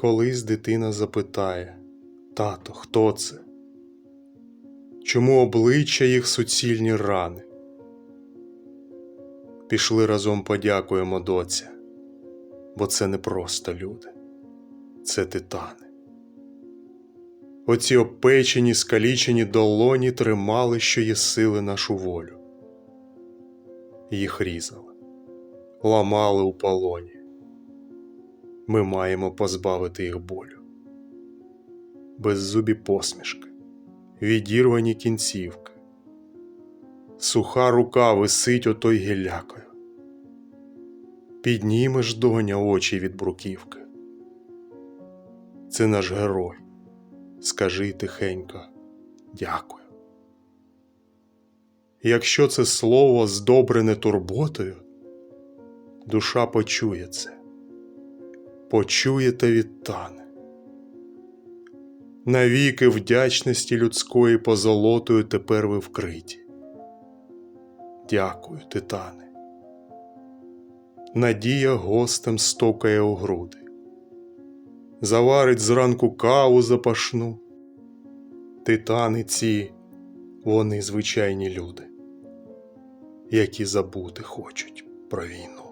Колись дитина запитає Тато, хто це? Чому обличчя їх суцільні рани? Пішли разом подякуємо доця, бо це не просто люди, це титани. Оці опечені, скалічені долоні тримали, що є сили нашу волю. Їх різали, ламали у полоні. Ми маємо позбавити їх болю. Беззубі посмішки, відірвані кінцівки. Суха рука висить отой гілякою. Піднімеш доня очі від бруківки. Це наш герой. Скажи тихенько дякую. Якщо це слово здобрене турботою, душа почує це, почує та відтане. Навіки вдячності людської позолотою тепер ви вкриті. Дякую, титани. Надія гостем стокає у груди, заварить зранку каву запашну. Титани ці, вони звичайні люди, які забути хочуть про війну.